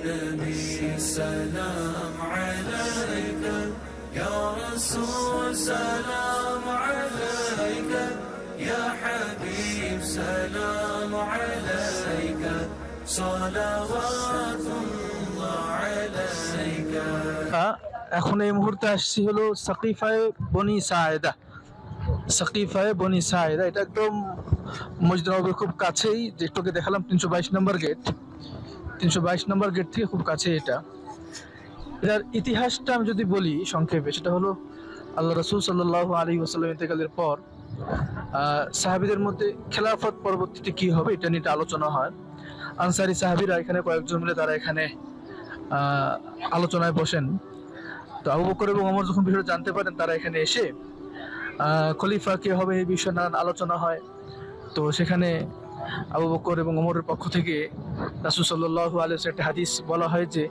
نبي سلام عليك يا رسول سلام عليك يا حبيب سلام عليك صلوات الله عليك আহ, এখন এই মুহূর্তে আসছি হলো সাকিফায় বনি সায়েদা সাকিফায় বনি সায়েদা এটা একদম মসজিদ নবীর খুব কাছেই যে একটুকে দেখালাম তিনশো বাইশ নম্বর গেট তিনশো বাইশ নম্বর গেট থেকে খুব কাছে এটা। এটার ইতিহাসটা আমি যদি বলি সংক্ষেপে, সেটা হলো আল্লাহ রসুল সাল্লাহ আলী ওসাল্লাম ইন্তেকালের পর সাহাবিদের মধ্যে খেলাফত পরবর্তীতে কি হবে এটা নিয়ে আলোচনা হয়। আনসারি সাহাবিরা এখানে কয়েকজন মিলে তারা এখানে আলোচনায় বসেন। তো আবু বকর এবং ওমর যখন বিষয়টা জানতে পারেন, তারা এখানে এসে খলিফা কে হবে এই বিষয়ে নানান আলোচনা হয়। তো সেখানে আবু বকর এবং ওমরের পক্ষ থেকে রাসুল সাল্লাহ আলিয়া একটা হাদিস বলা হয় যে,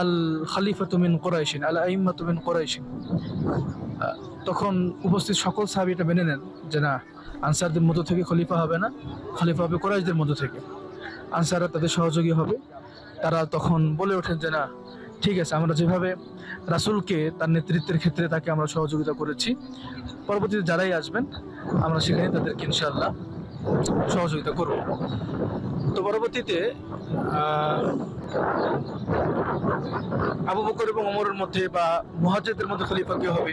আল খালিফা তুমিন কোরাইশিন, আল আইম্মা তুমিন কোরাইশিন। তখন উপস্থিত সকল সাহাবি এটা মেনে নেন যে, না, আনসারদের মধ্য থেকে খলিফা হবে না, খলিফা হবে কোরাইশদের মধ্য থেকে। আনসাররা তাদের সহযোগী হবে। তারা তখন বলে ওঠেন যে, না, ঠিক আছে, আমরা যেভাবে রাসূলকে তার নেতৃত্বের ক্ষেত্রে তাকে আমরা সহযোগিতা করেছি, পরবর্তীতে যারাই আসবেন, আমরা সেখানে তাদেরকে ইনশাআল্লাহ সহযোগিতা করব তো পরবর্তীতে আবু বকর এবং ওমরের মধ্যে বা মহাজেদের মধ্যে খলিফা কে হবে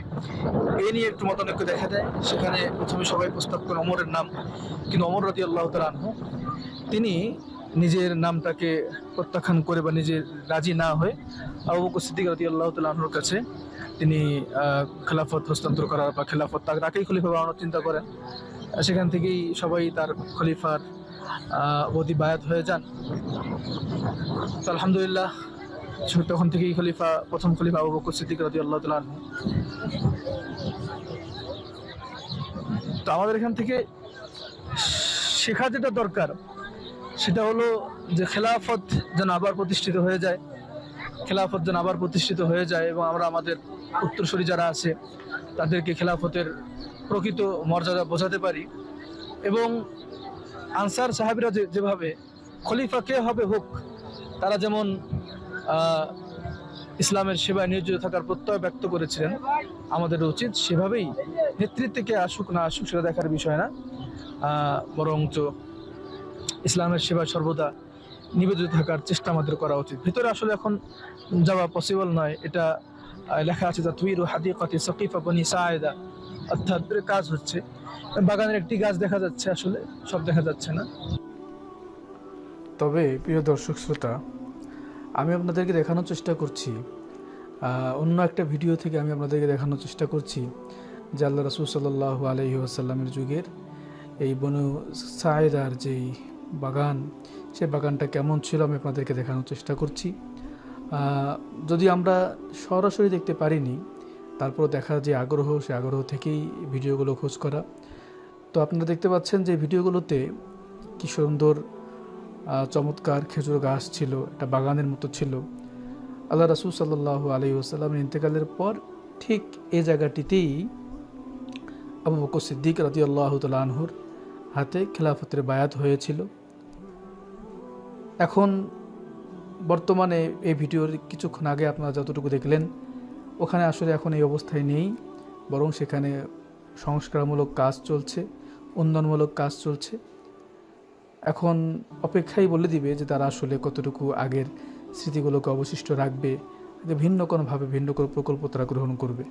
এই নিয়ে একটু মতানৈক্য দেখা দেয়। সেখানে প্রথমে সবাই প্রস্তাব করে অমরের নাম, কিন্তু অমর রাজি আল্লাহ আনহু, তিনি নিজের নামটাকে প্রত্যাখ্যান করে বা নিজের রাজি না হয়ে আবু বকর সিদ্দিক রাজি আল্লাহ আনহুর কাছে তিনি খেলাফত হস্তান্তর করার বা খেলাফত তাকে খলিফা বানানোর চিন্তা করেন। সেখান থেকেই সবাই তার খলিফার অবধি বায়াত হয়ে যান। তো আলহামদুলিল্লাহ তখন থেকেই খলিফা, প্রথম খলিফা আবু বকর সিদ্দিক রাজি আল্লাহ আনহু। তো আমাদের এখান থেকে শেখা যেটা দরকার, সেটা হলো যে খেলাফত যেন আবার প্রতিষ্ঠিত হয়ে যায়, খেলাফত যেন আবার প্রতিষ্ঠিত হয়ে যায় এবং আমরা আমাদের উত্তরসূরি যারা আছে, তাদেরকে খেলাফতের প্রকৃত মর্যাদা বোঝাতে পারি। এবং আনসার সাহাবিরা যেভাবে খলিফা কে হবে হোক, তারা যেমন ইসলামের সেবায় নিয়োজিত থাকার প্রত্যয় ব্যক্ত করেছিলেন আমাদের উচিত সেভাবেই নেতৃত্বে কে আসুক না আসুক সেটা দেখার বিষয় না। বরঞ্চ ইসলামের সেবায় সর্বদা নিবেদিত থাকার চেষ্টা আমাদের করা উচিত। ভিতরে আসলে এখন যাওয়া পসিবল নয়। এটা লেখা আছে তা তুইরু হাদিকাতি সকিফা বনি সায়েদা। অর্থাৎ কাজ হচ্ছে। বাগানের একটি গাছ দেখা যাচ্ছে আসলে, সব দেখা যাচ্ছে না। তবে প্রিয় দর্শক শ্রোতা, আমি আপনাদেরকে দেখানোর চেষ্টা করছি অন্য একটা ভিডিও থেকে আমি আপনাদেরকে দেখানোর চেষ্টা করছি, যে আল্লাহ রসুল সাল্লাহ আলহি আসাল্লামের যুগের এই বনু সায়েদার যেই বাগান সেই বাগানটা কেমন ছিল আমি আপনাদেরকে দেখানোর চেষ্টা করছি। যদি আমরা সরাসরি দেখতে পারিনি তারপর দেখার যে আগ্রহ সেই আগ্রহ থেকেই ভিডিওগুলো খোঁজ করা। তো আপনারা দেখতে পাচ্ছেন যে ভিডিওগুলোতে কি সুন্দর চমৎকার খেজুর গাছ ছিল, একটা বাগানের মতো ছিল। আল্লাহ রাসুল সাল্লাহ আলী ওসাল্লামের ইন্তেকালের পর ঠিক এই জায়গাটিতেই আবু বকর সিদ্দিক রাজি আল্লাহ আনহুর হাতে খেলাফতের বায়াত হয়েছিল। এখন বর্তমানে এই ভিডিওর কিছুক্ষণ আগে আপনারা যতটুকু দেখলেন ওখানে আসলে এখন এই অবস্থায় নেই, বরং সেখানে সংস্কারমূলক কাজ চলছে, উন্নয়নমূলক কাজ চলছে। এখন অপেক্ষাই বলে দিবে যে তারা আসলে কতটুকু আগের স্মৃতিগুলোকে অবশিষ্ট রাখবে ভিন্ন কোনোভাবে ভিন্ন কোনো প্রকল্প তারা গ্রহণ করবে।